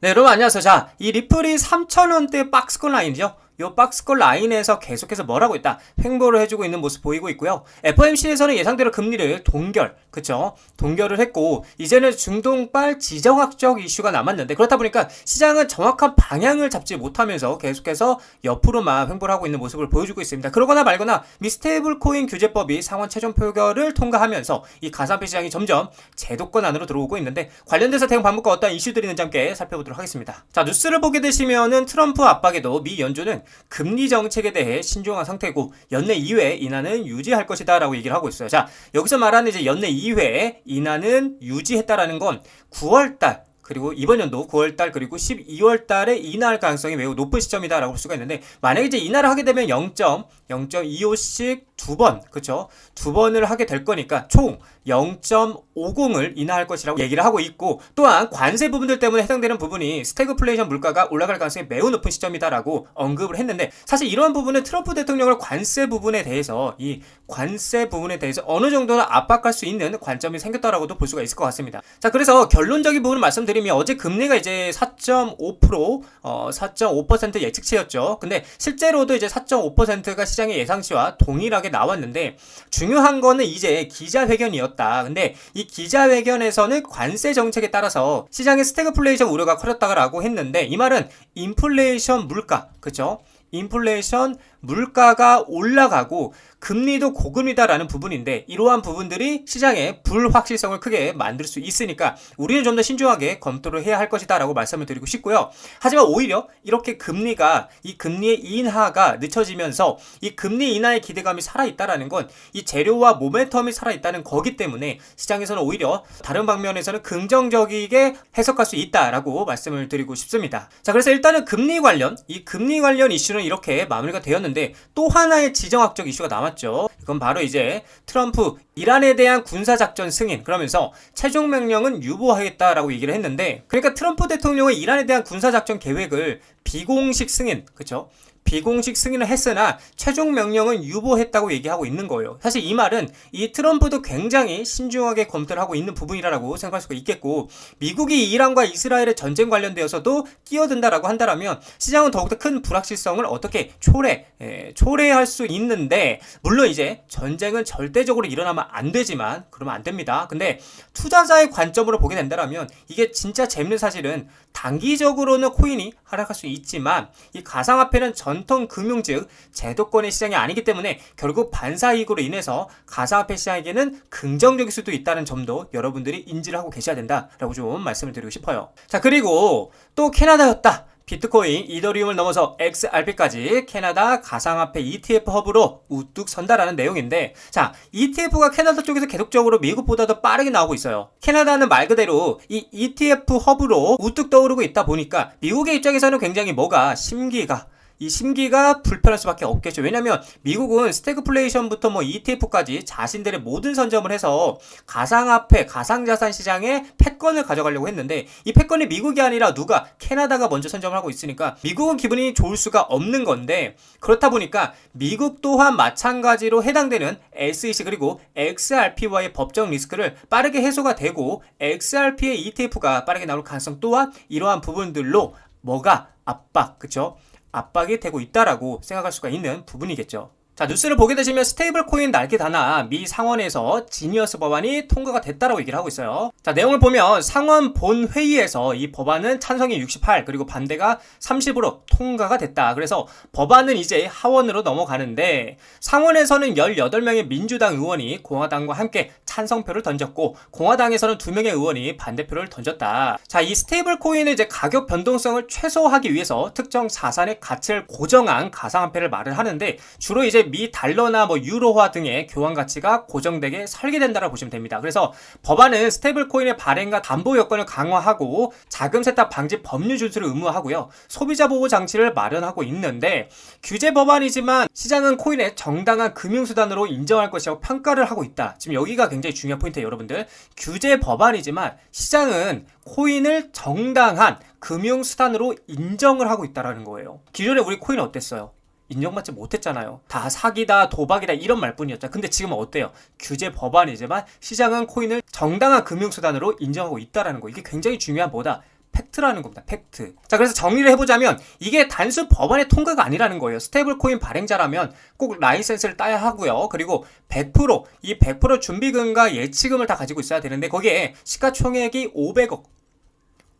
네, 여러분 안녕하세요. 자, 이 리플이 3,000원대 박스권 라인이죠. 요 박스권 라인에서 계속해서 뭘 하고 있다? 횡보를 해주고 있는 모습 보이고 있고요. FOMC에서는 예상대로 금리를 동결, 그쵸? 동결을 했고, 이제는 중동발 지정학적 이슈가 남았는데, 그렇다 보니까 시장은 정확한 방향을 잡지 못하면서 계속해서 옆으로만 횡보를 하고 있는 모습을 보여주고 있습니다. 그러거나 말거나 미스테이블 코인 규제법이 상원 최종 표결을 통과하면서 이 가상화폐 시장이 점점 제도권 안으로 들어오고 있는데, 관련돼서 대응 방법과 어떤 이슈들이 있는지 함께 살펴보도록 하겠습니다. 자, 뉴스를 보게 되시면은 트럼프 압박에도 미 연준은 금리 정책에 대해 신중한 상태고 연내 이후에 인하는 유지할 것이다 라고 얘기를 하고 있어요. 자, 여기서 말하는 이제 연내 이후에 인하는 유지했다라는 건 9월 달 그리고 이번 연도 9월달 그리고 12월달에 인하할 가능성이 매우 높은 시점이다라고 볼 수가 있는데 만약에 이제 인하를 하게 되면 0.0.25씩 두 번, 그쵸? 두 번을 하게 될 거니까 총 0.50을 인하할 것이라고 얘기를 하고 있고 또한 관세 부분들 때문에 해당되는 부분이 스태그플레이션 물가가 올라갈 가능성이 매우 높은 시점이다라고 언급을 했는데 사실 이러한 부분은 트럼프 대통령을 관세 부분에 대해서 이 관세 부분에 대해서 어느 정도는 압박할 수 있는 관점이 생겼다라고도 볼 수가 있을 것 같습니다. 자, 그래서 결론적인 부분을 말씀드리면 어제 금리가 이제 4.5% 어, 4.5% 예측치였죠. 근데 실제로도 이제 4.5%가 시장의 예상치와 동일하게 나왔는데 중요한 거는 이제 기자회견이었다. 근데 이 기자회견에서는 관세 정책에 따라서 시장의 스태그플레이션 우려가 커졌다라고 했는데 이 말은 인플레이션 물가, 그쵸? 인플레이션 물가가 올라가고 금리도 고금리다라는 부분인데 이러한 부분들이 시장의 불확실성을 크게 만들 수 있으니까 우리는 좀 더 신중하게 검토를 해야 할 것이다라고 말씀을 드리고 싶고요. 하지만 오히려 이렇게 금리가 이 금리의 인하가 늦춰지면서 이 금리 인하의 기대감이 살아 있다라는 건 이 재료와 모멘텀이 살아 있다는 거기 때문에 시장에서는 오히려 다른 방면에서는 긍정적이게 해석할 수 있다라고 말씀을 드리고 싶습니다. 자, 그래서 일단은 금리 관련 이 금리 관련 이슈는 이렇게 마무리가 되었는데 또 하나의 지정학적 이슈가 남았 죠. 이건 바로 이제 트럼프 이란에 대한 군사작전 승인. 그러면서 최종 명령은 유보하겠다라고 얘기를 했는데 그러니까 트럼프 대통령의 이란에 대한 군사작전 계획을 비공식 승인. 그쵸 비공식 승인을 했으나 최종 명령은 유보했다고 얘기하고 있는 거예요. 사실 이 말은 이 트럼프도 굉장히 신중하게 검토를 하고 있는 부분이라고 생각할 수가 있겠고 미국이 이란과 이스라엘의 전쟁 관련되어서도 끼어든다라고 한다면 시장은 더욱더 큰 불확실성을 어떻게 초래 에, 초래할 수 있는데 물론 이제 전쟁은 절대적으로 일어나면 안 되지만 그러면 안 됩니다. 근데 투자자의 관점으로 보게 된다면 이게 진짜 재밌는 사실은 단기적으로는 코인이 하락할 수 있지만 이 가상화폐는 전통 금융 즉 제도권의 시장이 아니기 때문에 결국 반사이익으로 인해서 가상화폐 시장에게는 긍정적일 수도 있다는 점도 여러분들이 인지를 하고 계셔야 된다라고 좀 말씀을 드리고 싶어요. 자 그리고 또 캐나다였다. 비트코인, 이더리움을 넘어서 XRP까지 캐나다 가상화폐 ETF 허브로 우뚝 선다라는 내용인데 자 ETF가 캐나다 쪽에서 계속적으로 미국보다 더 빠르게 나오고 있어요. 캐나다는 말 그대로 이 ETF 허브로 우뚝 떠오르고 있다 보니까 미국의 입장에서는 굉장히 뭐가 심기가 이 심기가 불편할 수밖에 없겠죠. 왜냐면 미국은 스태그플레이션부터 뭐 ETF까지 자신들의 모든 선점을 해서 가상화폐, 가상자산 시장에 패권을 가져가려고 했는데 이 패권이 미국이 아니라 누가 캐나다가 먼저 선점을 하고 있으니까 미국은 기분이 좋을 수가 없는 건데 그렇다 보니까 미국 또한 마찬가지로 해당되는 SEC 그리고 XRP와의 법적 리스크를 빠르게 해소가 되고 XRP의 ETF가 빠르게 나올 가능성 또한 이러한 부분들로 뭐가 압박, 그쵸? 압박이 되고 있다라고 생각할 수가 있는 부분이겠죠. 자, 뉴스를 보게 되시면 스테이블 코인 날개 단아 미 상원에서 지니어스 법안이 통과가 됐다라고 얘기를 하고 있어요. 자, 내용을 보면 상원 본 회의에서 이 법안은 찬성이 68 그리고 반대가 30으로 통과가 됐다. 그래서 법안은 이제 하원으로 넘어가는데 상원에서는 18명의 민주당 의원이 공화당과 함께 찬성표를 던졌고 공화당에서는 2명의 의원이 반대표를 던졌다. 자, 이 스테이블 코인의 이제 가격 변동성을 최소화하기 위해서 특정 자산의 가치를 고정한 가상화폐를 말을 하는데 주로 이제 미 달러나 뭐 유로화 등의 교환 가치가 고정되게 설계된다고 보시면 됩니다. 그래서 법안은 스테이블 코인의 발행과 담보 여건을 강화하고 자금 세탁 방지 법률 준수를 의무화하고요. 소비자 보호 장치를 마련하고 있는데 규제 법안이지만 시장은 코인의 정당한 금융 수단으로 인정할 것이라고 평가를 하고 있다. 지금 여기가 굉장히 중요한 포인트예요, 여러분들. 규제 법안이지만 시장은 코인을 정당한 금융 수단으로 인정을 하고 있다라는 거예요. 기존에 우리 코인 어땠어요? 인정받지 못했잖아요. 다 사기다, 도박이다 이런 말뿐이었죠. 근데 지금은 어때요? 규제 법안이지만 시장은 코인을 정당한 금융수단으로 인정하고 있다라는 거. 이게 굉장히 중요한 뭐다? 팩트라는 겁니다. 팩트. 자, 그래서 정리를 해보자면 이게 단순 법안의 통과가 아니라는 거예요. 스테이블 코인 발행자라면 꼭 라이센스를 따야 하고요. 그리고 100%, 이 100% 준비금과 예치금을 다 가지고 있어야 되는데 거기에 시가총액이 500억,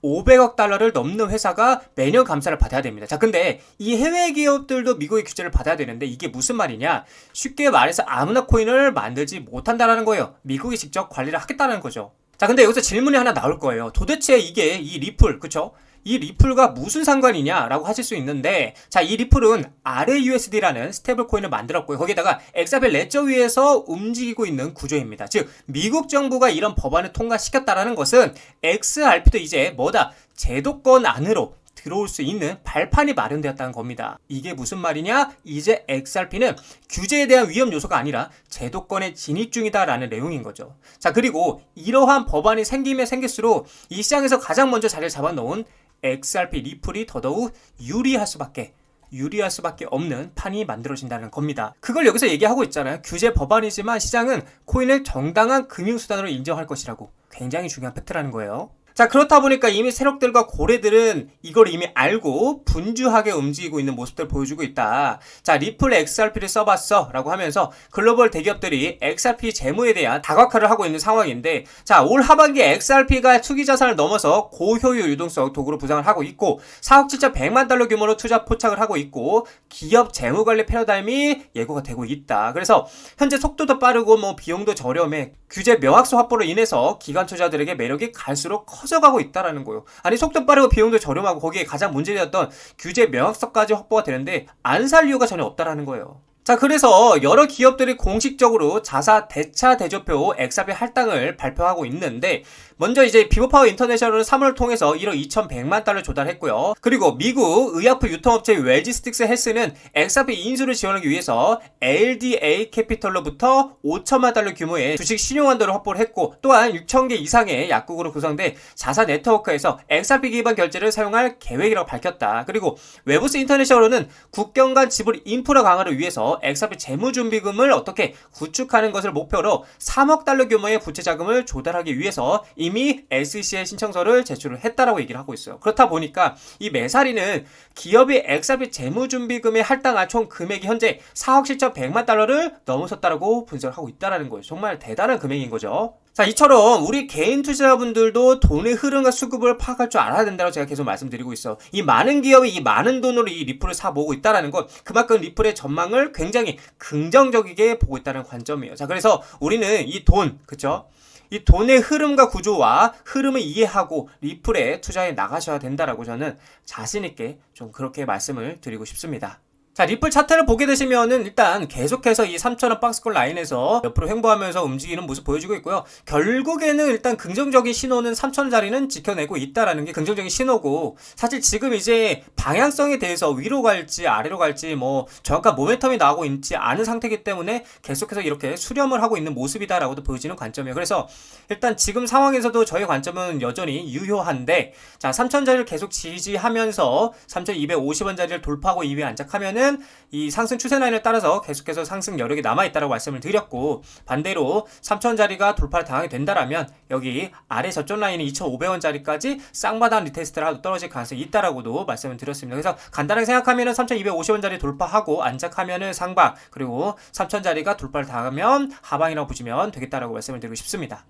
500억 달러를 넘는 회사가 매년 감사를 받아야 됩니다. 자, 근데 이 해외 기업들도 미국의 규제를 받아야 되는데 이게 무슨 말이냐? 쉽게 말해서 아무나 코인을 만들지 못한다라는 거예요. 미국이 직접 관리를 하겠다는 거죠. 자, 근데 여기서 질문이 하나 나올 거예요. 도대체 이게 이 리플, 그쵸? 이 리플과 무슨 상관이냐라고 하실 수 있는데 자 이 리플은 RAUSD라는 스테이블 코인을 만들었고요 거기다가 엑사벨 레저 위에서 움직이고 있는 구조입니다 즉 미국 정부가 이런 법안을 통과시켰다라는 것은 XRP도 이제 뭐다 제도권 안으로 들어올 수 있는 발판이 마련되었다는 겁니다. 이게 무슨 말이냐? 이제 XRP는 규제에 대한 위험 요소가 아니라 제도권에 진입 중이다라는 내용인 거죠. 자, 그리고 이러한 법안이 생기면 생길수록 이 시장에서 가장 먼저 자리를 잡아놓은 XRP 리플이 더더욱 유리할 수밖에 유리할 수밖에 없는 판이 만들어진다는 겁니다. 그걸 여기서 얘기하고 있잖아요. 규제 법안이지만 시장은 코인을 정당한 금융수단으로 인정할 것이라고 굉장히 중요한 팩트라는 거예요. 자, 그렇다 보니까 이미 세력들과 고래들은 이걸 이미 알고 분주하게 움직이고 있는 모습들 보여주고 있다. 자, 리플 XRP를 써봤어. 라고 하면서 글로벌 대기업들이 XRP 재무에 대한 다각화를 하고 있는 상황인데, 자, 올 하반기에 XRP가 투기 자산을 넘어서 고효율 유동성 도구로 부상을 하고 있고, 4억 7천 100만 달러 규모로 투자 포착을 하고 있고, 기업 재무 관리 패러다임이 예고가 되고 있다. 그래서 현재 속도도 빠르고 뭐 비용도 저렴해. 규제 명확소 확보로 인해서 기관 투자들에게 매력이 갈수록 커 져가고 있다라는 거예요. 아니 속도 빠르고 비용도 저렴하고 거기에 가장 문제되었던 규제 명확성까지 확보가 되는데 안 살 이유가 전혀 없다라는 거예요. 자, 그래서 여러 기업들이 공식적으로 자사 대차 대조표 엑사비 할당을 발표하고 있는데, 먼저 이제 비보파워 인터내셔널은 3월을 통해서 1억 2,100만 달러 조달했고요. 그리고 미국 의약품 유통업체 웨지스틱스 헬스는 엑사비 인수를 지원하기 위해서 LDA 캐피털로부터 5천만 달러 규모의 주식 신용한도를 확보를 했고, 또한 6천 개 이상의 약국으로 구성된 자사 네트워크에서 엑사비 기반 결제를 사용할 계획이라고 밝혔다. 그리고 웨브스 인터내셔널은 국경 간 지불 인프라 강화를 위해서 엑사비 재무준비금을 어떻게 구축하는 것을 목표로 3억 달러 규모의 부채 자금을 조달하기 위해서 이미 SEC에 신청서를 제출을 했다라고 얘기를 하고 있어요. 그렇다 보니까 이 매사리는 기업이 엑사비 재무준비금에 할당한 총 금액이 현재 4억 7천 100만 달러를 넘어섰다라고 분석을 하고 있다라는 거예요. 정말 대단한 금액인 거죠. 자, 이처럼 우리 개인 투자자분들도 돈의 흐름과 수급을 파악할 줄 알아야 된다고 제가 계속 말씀드리고 있어. 이 많은 기업이 이 많은 돈으로 이 리플을 사 모으고 있다라는 건 그만큼 리플의 전망을 굉장히 긍정적이게 보고 있다는 관점이에요. 자, 그래서 우리는 이 돈, 그쵸? 이 돈의 흐름과 구조와 흐름을 이해하고 리플에 투자해 나가셔야 된다라고 저는 자신있게 좀 그렇게 말씀을 드리고 싶습니다. 자, 리플 차트를 보게 되시면은 일단 계속해서 이 3,000원 박스권 라인에서 옆으로 횡보하면서 움직이는 모습 보여주고 있고요. 결국에는 일단 긍정적인 신호는 3,000원짜리는 지켜내고 있다라는 게 긍정적인 신호고 사실 지금 이제 방향성에 대해서 위로 갈지 아래로 갈지 뭐 정확한 모멘텀이 나오고 있지 않은 상태이기 때문에 계속해서 이렇게 수렴을 하고 있는 모습이다라고도 보여지는 관점이에요. 그래서 일단 지금 상황에서도 저희 관점은 여전히 유효한데 자, 3,000원짜리를 계속 지지하면서 3,250원짜리를 돌파하고 이후에 안착하면은 이 상승 추세 라인을 따라서 계속해서 상승 여력이 남아 있다고 말씀을 드렸고 반대로 3,000원짜리가 돌파를 당하게 된다라면 여기 아래 저점 라인이 2,500원짜리까지 쌍바닥 리테스트를 하고 떨어질 가능성이 있다라고도 말씀을 드렸습니다. 그래서 간단하게 생각하면은 3,250원짜리 돌파하고 안착하면은 상방 그리고 3,000원짜리가 돌파를 당하면 하방이라고 보시면 되겠다라고 말씀을 드리고 싶습니다.